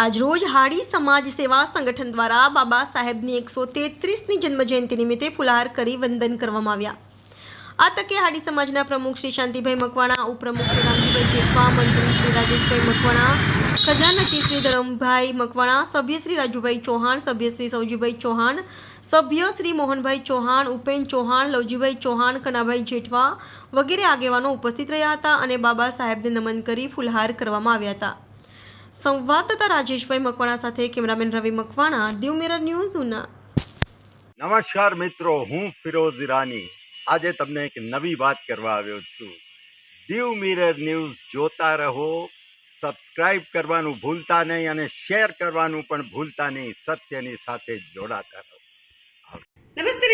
આજરોજ હાડી સમાજ સેવા સંગઠન દ્વારા બાબા સાહેબની એકસો તેત્રીસની જન્મજયંતિ નિમિત્તે ફુલહાર કરી વંદન કરવામાં આવ્યા. આ તકે હાડી સમાજના પ્રમુખ શ્રી શાંતિભાઈ મકવાણા, ઉપપ્રમુખ શ્રી રામજીભાઈ જેઠવા, મંત્રી શ્રી રાજેશભાઈ મકવાણા ખજાનચી શ્રી ધરમભાઈ મકવાણા, સભ્ય શ્રી રાજુભાઈ ચૌહાણ, સભ્ય શ્રી સૌજીભાઈ ચૌહાણ, સભ્ય શ્રી મોહનભાઈ ચૌહાણ, ઉપેન ચૌહાણ, લવજીભાઈ ચૌહાણ, કનાભાઈ જેઠવા વગેરે આગેવાનો ઉપસ્થિત રહ્યા હતા અને બાબા સાહેબને નમન કરી ફુલહાર કરવામાં આવ્યા હતા. સંવાદદાતા રાજેશભાઈ મકવાણા સાથે cameraman Ravi Makwana Diu mirror news Una. નમસ્કાર મિત્રો, હું ફિરોઝ ઈરાની. આજે તમને એક નવી વાત કરવા આવ્યો છું. દીવ મિરર ન્યૂઝ જોતા રહો, સબસ્ક્રાઇબ કરવાનું ભૂલતા નહીં અને શેર કરવાનું પણ ભૂલતા નહીં, સત્યની સાથે જોડાતા રહો.